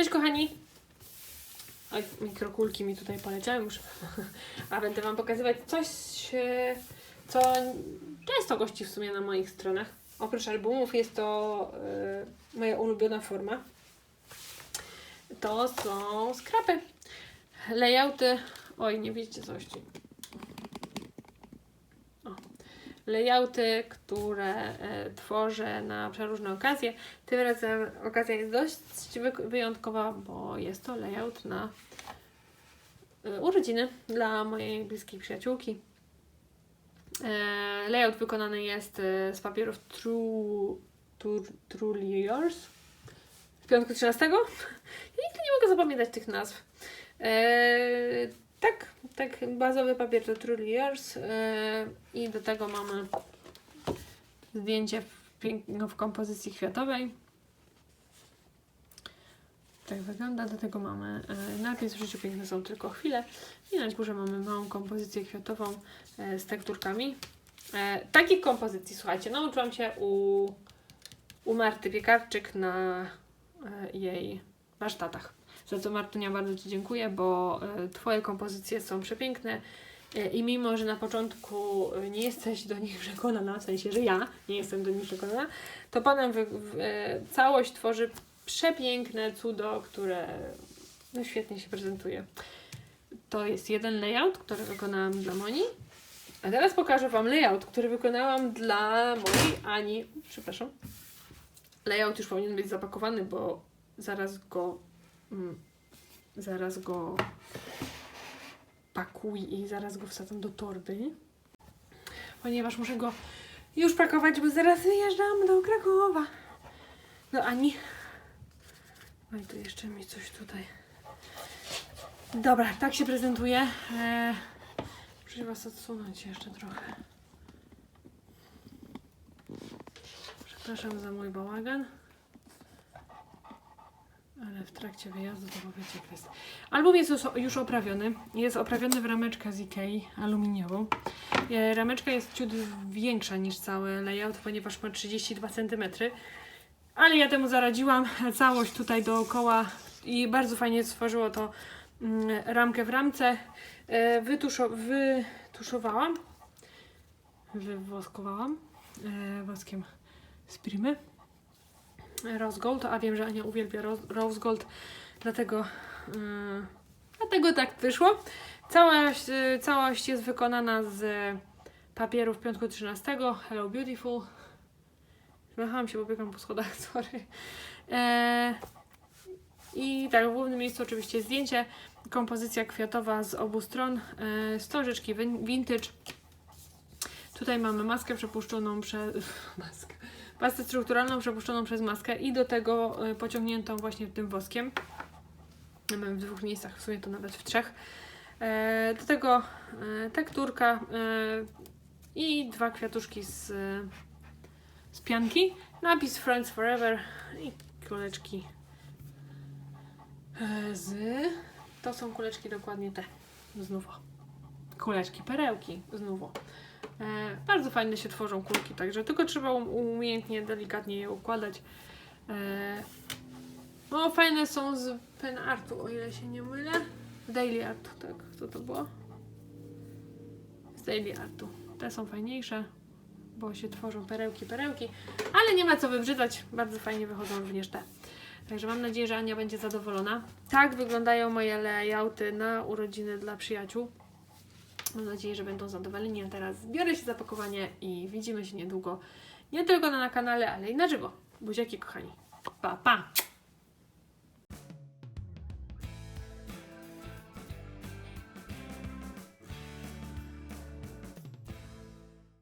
Cześć kochani! Oj, mikrokulki mi tutaj poleciały, muszę... A będę Wam pokazywać coś, e, co często gości w sumie na moich stronach. Oprócz albumów jest to e, moja ulubiona forma. To są skrapy. Layouty... Oj, nie widzicie coś. O. Layouty, które e, tworzę na przeróżne okazje. Tym razem okazja jest dość wy- wyjątkowa, bo jest to layout na e, urodziny dla mojej bliskiej przyjaciółki. E, layout wykonany jest z papierów True, True, Yours z piątku 13. Ja nigdy nie mogę zapamiętać tych nazw. Tak, tak, bazowy papier to Truly Yours e, i do tego mamy zdjęcie w, no, w kompozycji kwiatowej. Tak wygląda, do tego mamy e, napis w życiu piękne są tylko chwile i na górze mamy małą kompozycję kwiatową e, z tekturkami. E, takich kompozycji, słuchajcie, nauczyłam się u, u Marty Piekarczyk na e, jej warsztatach. Za co Martunia bardzo Ci dziękuję, bo e, Twoje kompozycje są przepiękne e, i mimo, że na początku e, nie jesteś do nich przekonana, w sensie, że ja nie jestem do nich przekonana, to Panem wy, całość tworzy przepiękne cudo, które no, świetnie się prezentuje. To jest jeden layout, który wykonałam dla Moni. A teraz pokażę Wam layout, który wykonałam dla mojej Ani. Przepraszam. Layout już powinien być zapakowany, bo zaraz go zaraz go pakuję i zaraz go wsadzam do torby. Ponieważ muszę go już pakować, bo zaraz wyjeżdżam do Krakowa. No Ani. No i tu jeszcze mi coś tutaj. Dobra, tak się prezentuje. Eee, muszę Was odsunąć jeszcze trochę. Przepraszam za mój bałagan. Ale w trakcie wyjazdu to powiecie jak jest. Album jest już, już oprawiony. Jest oprawiony w rameczkę z Ikei aluminiową. E, Rameczka jest ciut większa niż cały layout, ponieważ ma 32 cm. Ale ja temu zaradziłam. Całość tutaj dookoła i bardzo fajnie stworzyło to mm, ramkę w ramce. E, Wytuszo, wytuszowałam. Wywoskowałam e, woskiem z Primy. Rose Gold, a wiem, że Ania uwielbia Rose, Gold, dlatego, yy, dlatego tak wyszło. Całość, yy, całość jest wykonana z papierów piątku 13. Hello Beautiful. Zmachałam się, bo biegam po schodach, sorry. E, I tak, w głównym miejscu oczywiście zdjęcie, kompozycja kwiatowa z obu stron, win- vintage. Tutaj mamy maskę przepuszczoną przez... maskę pastę strukturalną przepuszczoną przez maskę i do tego y, pociągniętą właśnie tym woskiem. Mamy w dwóch miejscach, w sumie to nawet w trzech. E, do tego e, tekturka e, i dwa kwiatuszki z, z pianki. Napis Friends Forever i kuleczki e, z... To są kuleczki dokładnie te. Znów. Kuleczki, perełki. Znów. E, bardzo fajnie się tworzą kulki, także tylko trzeba um- umiejętnie, delikatnie je układać. E, no, fajne są z pen artu, o ile się nie mylę. Daily art, tak, co to było? Z daily artu. Te są fajniejsze, bo się tworzą perełki, perełki, ale nie ma co wybrzydzać, bardzo fajnie wychodzą również te. Także mam nadzieję, że Ania będzie zadowolona. Tak wyglądają moje layouty na urodziny dla przyjaciół. Mam nadzieję, że będą zadowoleni. A teraz biorę się za pakowanie i widzimy się niedługo. Nie tylko na kanale, ale i na żywo. Buziaki kochani. Pa, pa!